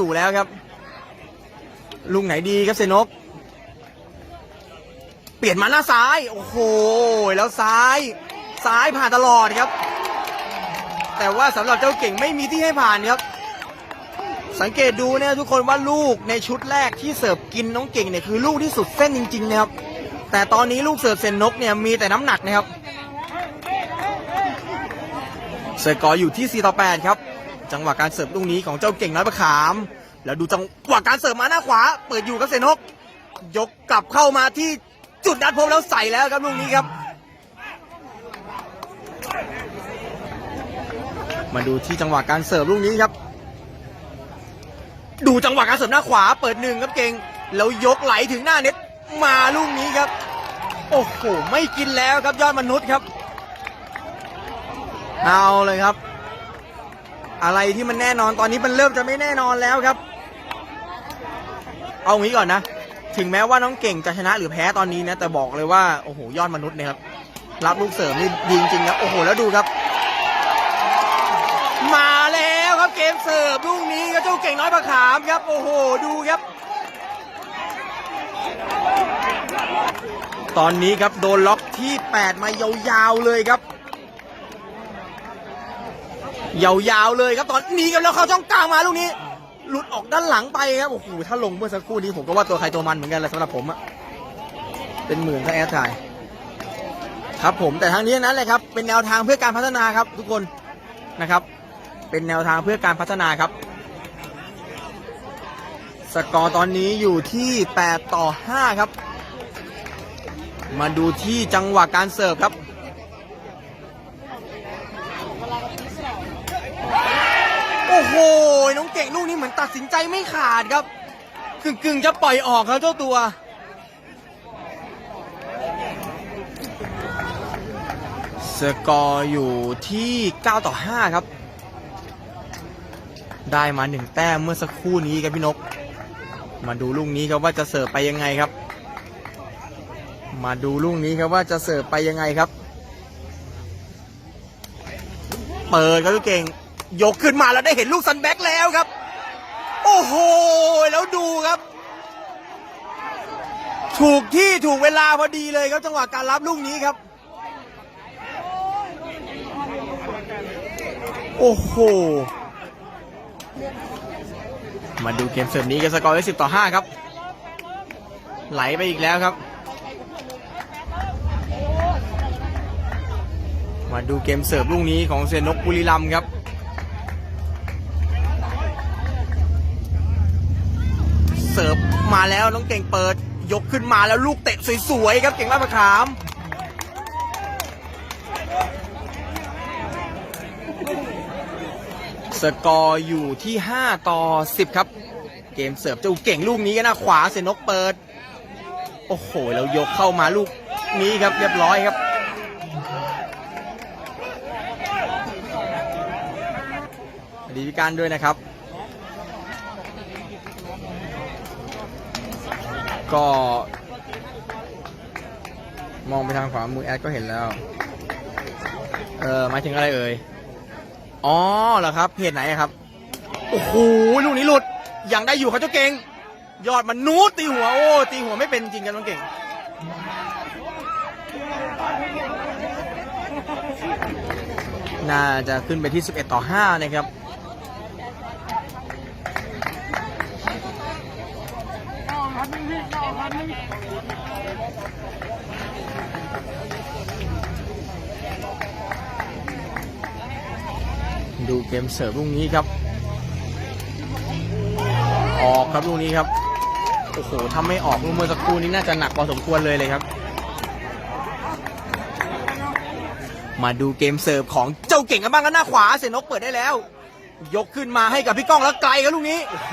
อยู่แล้วครับ ลุงไหนดีครับเซนก เปลี่ยนมาหน้าซ้าย โอ้โห แล้วซ้าย ซ้ายผ่านตลอดครับ แต่ว่าสำหรับเจ้าเก่งไม่มีที่ให้ผ่านครับ สังเกตดูเนี่ยทุกคนว่าลูกในชุดแรกที่เสิร์ฟกินน้องเก่งเนี่ยคือลูกที่สุดเส้นจริงๆนะครับแต่ตอนนี้ลูกเสิร์ฟเซนนกเนี่ยมีแต่น้ำหนักนะครับ เสิร์ฟกออยู่ที่4ต่อ8ครับ จังหวะการเสิร์ฟลูกนี้ของเจ้าเก่งน้อยประขาม แล้วดูจังหวะการเสิร์ฟมาหน้าขวา เปิดอยู่กับเซนนกยกกลับเข้ามาที่จุดนัดพบแล้วใส่แล้วครับลูกนี้ครับ มาดูที่จังหวะการเสิร์ฟลูกนี้ครับ ดูจังหวะการเสิร์ฟหน้าขวา เปิดหนึ่งครับเก่งแล้วยกไหลถึงหน้าเน็ตมาลูกนี้ครับ โอ้โหไม่กินแล้วครับยอดมนุษย์ครับ เอาเลยครับ อะไรที่มันแน่นอนตอนนี้มันเริ่มจะไม่แน่นอนแล้วครับ เอางี้ก่อนนะ ถึงแม้ว่าน้องเก่งจะชนะหรือแพ้ตอนนี้นะแต่บอกเลยว่าโอ้โหยอดมนุษย์นะครับ รับลูกเสริมนี่ดีจริงๆครับโอ้โหแล้วดูครับ มาแล้วครับเกมเสิร์ฟลูกนี้ก็เจ้าเก่งน้อยประขามครับ โอ้โหดูครับ ตอนนี้ครับโดนล็อกที่ 8 มายาวๆเลยครับ ยาวๆเลยครับตอนนี้ครับแล้วเข้าช่องกลางมาลูกนี้ หลุดออกด้านหลังไปครับโอ้โหถ้าลงเมื่อสักครู่นี้ผมก็ว่าตัวใครตัวมันเหมือนกันแหละสำหรับผมอะเป็นหมื่นถ้าแอดถ่าย ครับผมแต่ทางนี้ทั้นั้นเลยครับเป็นแนวทางเพื่อการพัฒนาครับ ทุกคนนะครับ เป็นแนวทางเพื่อการพัฒนาครับ สกอร์ตอนนี้อยู่ที่ 8 ต่อ 5 ครับ มาดูที่จังหวะการเสิร์ฟครับ โอ้โห น้องเก่งลูกนี้เหมือนตัดสินใจไม่ขาดครับ กึ่งกึ่งๆจะปล่อยออกครับเจ้าตัว สกอร์อยู่ที่ 9 ต่อ 5 ครับ ได้มาหนึ่งแต้มเมื่อสักครู่นี้ครับพี่นก มาดูลูกนี้ครับว่าจะเสิร์ฟไปยังไงครับ มาดูลูกนี้ครับว่าจะเสิร์ฟไปยังไงครับ เปิดครับลูกเก่ง ยกขึ้นมาแล้วได้เห็นลูกซันแบ็กแล้วครับ โอ้โห แล้วดูครับ ถูกที่ถูกเวลาพอดีเลยครับจังหวะการรับลูกนี้ครับ โอ้โห มาดูเกมเสร์ฟนี้กันสกอร์ได้สิบต่อห้าครับ ไหลไปอีกแล้วครับมาดูเกมเสิร์ฟลูกนี้ของเซนนกบุรีรัมย์ครับ สิร์ฟมาแล้วน้องเก่งเปิด ยกขึ้นมาแล้วลูกเตะสวยๆครับเก่งมากประขามสกอร์อยู่ที่ 5 ต่อ 10 ครับ เกมเสิร์ฟเจ้าเก่งลูกนี้ก็หน้าขวาเซนกเปิด โอ้โห แล้วยกเข้ามาลูกนี้ครับเรียบร้อยครับสวัสดีพี่การด้วยนะครับ ก็ มองไปทางขวามือแอดก็เห็นแล้ว เออหมายถึงอะไรเอ่ย อ๋อเหรอครับ เพจไหนครับ โอ้โหลูกนี้หลุด ยังได้อยู่ครับเจ้าเก่ง ยอดมันนูดตีหัว โอ้ตีหัวไม่เป็นจริงกันน้องเก่งน่าจะขึ้นไปที่ 11 ต่อ 5 นะครับ ดูเกมเสิร์ฟลูกนี้ครับ ออกครับลูกนี้ครับ โอ้โหถ้าไม่ออกลูกเมื่อสักครู่นี้น่าจะหนักพอสมควรเลยเลยครับ มาดูเกมเสิร์ฟของเจ้าเก่งกันบ้างกันหน้าขวา เสนกเปิดได้แล้ว ยกขึ้นมาให้กับพี่ก้องแล้วไกลครับลูกนี้ โอ้โห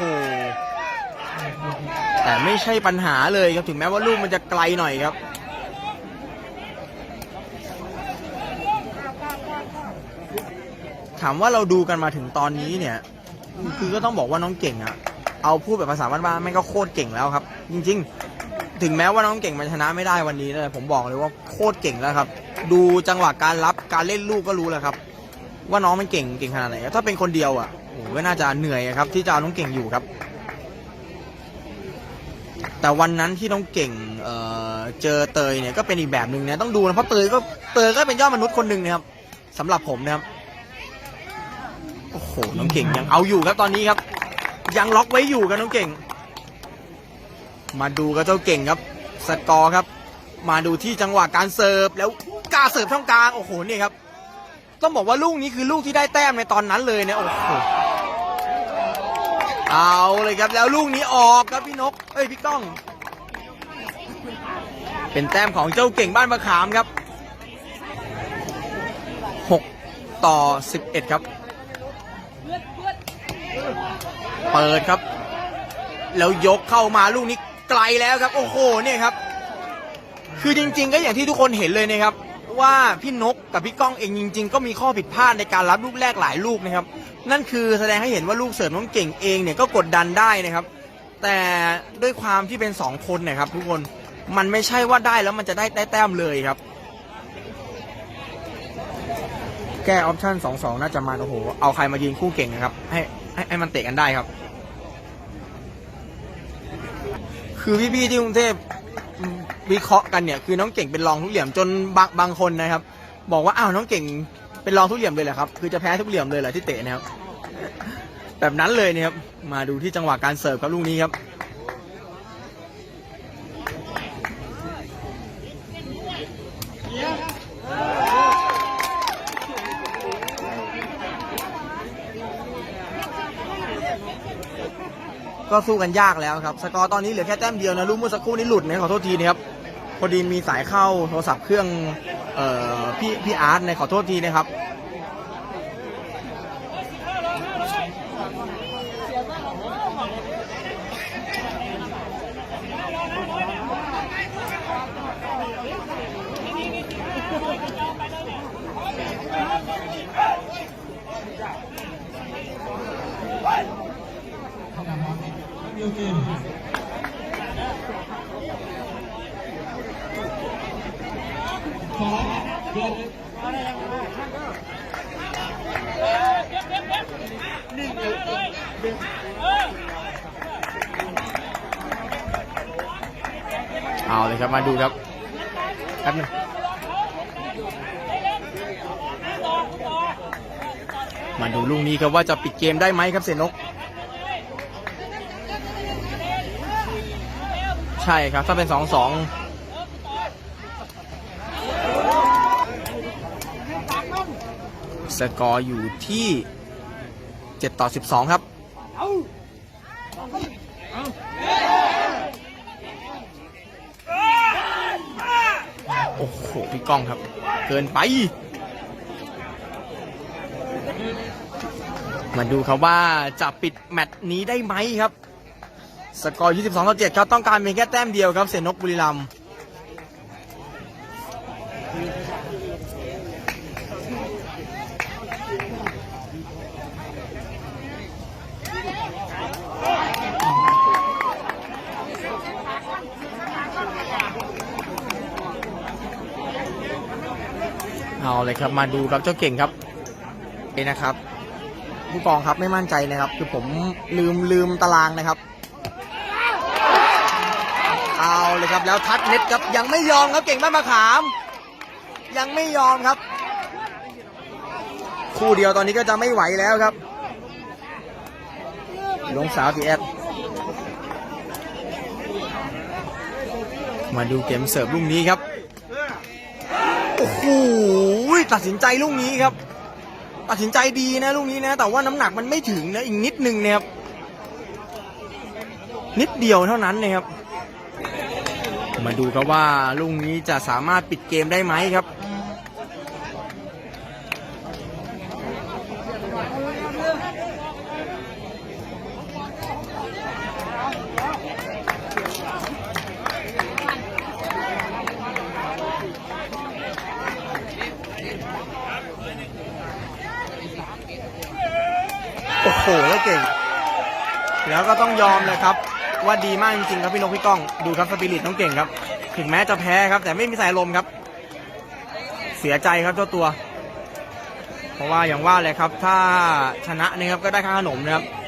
แต่ไม่ใช่ปัญหาเลยครับถึงแม้ว่าลูกมันจะไกลหน่อยครับถามว่าเราดูกันมาถึงตอนนี้เนี่ย คือก็ต้องบอกว่าน้องเก่งอะเอาพูดแบบภาษาบ้านๆแม่งก็โคตรเก่งแล้วครับ จริง ๆ ถึงแม้ว่าน้องเก่งมันชนะไม่ได้วันนี้นะผมบอกเลยว่าโคตรเก่งแล้วครับ ดูจังหวะการรับการเล่นลูกก็รู้แล้วครับ ว่าน้องมันเก่งเก่งขนาดไหนถ้าเป็นคนเดียวอะโอ้ก็น่าจะเหนื่อยครับ ที่จะเอาน้องเก่งอยู่ครับ แต่วันนั้นที่น้องเก่งเเจอเตยเนี่ยก็เป็นอีกแบบหนึ่งนะต้องดูนะเพราะเตยก็เตยก็เป็นยอดมนุษย์คนหนึ่งนะครับสำหรับผมนะครับโอ้โหน้องเก่งยังเอาอยู่ครับตอนนี้ครับ ยังล็อกไว้อยู่ครับน้องเก่ง มาดูกับเจ้าเก่งครับ สกอร์ครับ มาดูที่จังหวะการเสิร์ฟแล้วกล้าเสิร์ฟช่องกลางโอ้โหนี่ครับต้องบอกว่าลูกนี้คือลูกที่ได้แต้มในตอนนั้นเลยเนี่ยโอ้โห เอาเลยครับแล้วลูกนี้ออกครับพี่นก เอ้ยพี่ก้อง เป็นแต้มของเจ้าเก่งบ้านมะขามครับ 6 ต่อ 11 ครับ เปิดครับ แล้วยกเข้ามาลูกนี้ไกลแล้วครับ โอ้โหเนี่ยครับ คือจริง ๆ ก็อย่างที่ทุกคนเห็นเลยนะครับว่าพี่นกกับพี่ก้องเองจริง ๆ ก็มีข้อผิดพลาดในการรับลูกแรกหลายลูกนะครับ นั่นคือแสดงให้เห็นว่าลูกเสิร์ฟน้องเก่งเองเนี่ยก็กดดันได้นะครับ แต่ด้วยความที่เป็นสองคนเนะครับ ทุกคนมันไม่ใช่ว่าได้แล้วมันจะได้ได้แต้มเลยครับ แก้ออปชั่นสองสองน่าจะมาโอ้โหเอาใครมายืนคู่เก่งนะครับ ให้ให้ให้มันเตะกันได้ครับ คือพี่ๆที่กรุงเทพวิเคราะห์กันเนี่ยคือน้องเก่งเป็นรองทุกเหลี่ยมจนบางบางคนนะครับ บอกว่าอ้าวน้องเก่ง เป็นรองทุกเหลี่ยมเลยเหรอครับ คือจะแพ้ทุกเหลี่ยมเลยเหรอที่เตะนะครับ แบบนั้นเลยนะครับ มาดูที่จังหวะการเสิร์ฟครับลูกนี้ครับ ก็สู้กันยากแล้วครับ สกอร์ตอนนี้เหลือแค่แต้มเดียวนะลูกเมื่อสักครู่นี้หลุดนะขอโทษทีนะครับ พอดีมีสายเข้าโทรศัพท์เครื่องเอ่อพี่พี่อาร์ตนะขอโทษทีนะครับเเอาเลยครับมาดูครับแป๊บนึงมาดูลูกนี้ครับว่าจะปิดเกมได้ไหมครับเสนก ใช่ครับถ้าเป็นสองสอง สกอร์อยู่ที่ 7 ต่อ 12 ครับ โอ้โห พี่ก้องครับ เกินไป มาดูครับว่าจะปิดแมตช์นี้ได้ไหมครับ สกอร์ 22 ต่อ 7 ครับ ต้องการเพียงแค่แต้มเดียวครับ เสนนกบุรีรัมย์ เอาเลยครับ มาดูครับเจ้าเก่งครับเอ้นะครับ ผู้กองครับไม่มั่นใจนะครับ คือผมลืมลืมตารางนะครับ เอาเลยครับแล้วทัดเน็ตครับยังไม่ยอมครับเก่งบ้านมะขาม ยังไม่ยอมครับ คู่เดียวตอนนี้ก็จะไม่ไหวแล้วครับลงสาวตีแอดมาดูเกมเสิร์ฟลูกนี้ครับ โอ้โหตัดสินใจลูกนี้ครับ ตัดสินใจดีนะลูกนี้นะ แต่ว่าน้ำหนักมันไม่ถึงนะอีกนิดนึงนะครับ นิดเดียวเท่านั้นนะครับ มาดูครับว่าลูกนี้จะสามารถปิดเกมได้ไหมครับ หแล้วเก่ง แล้วก็ต้องยอมเลยครับ ว่าดีมากจริงๆครับพี่นกพี่ก้อง ดูครับสปิริตต้องเก่งครับ ถึงแม้จะแพ้ครับ แต่ไม่มีสายลมครับ เสียใจครับเจ้าตัว เพราะว่าอย่างว่าเลยครับ ถ้าชนะนะครับก็ได้ค่าขนมนะครับ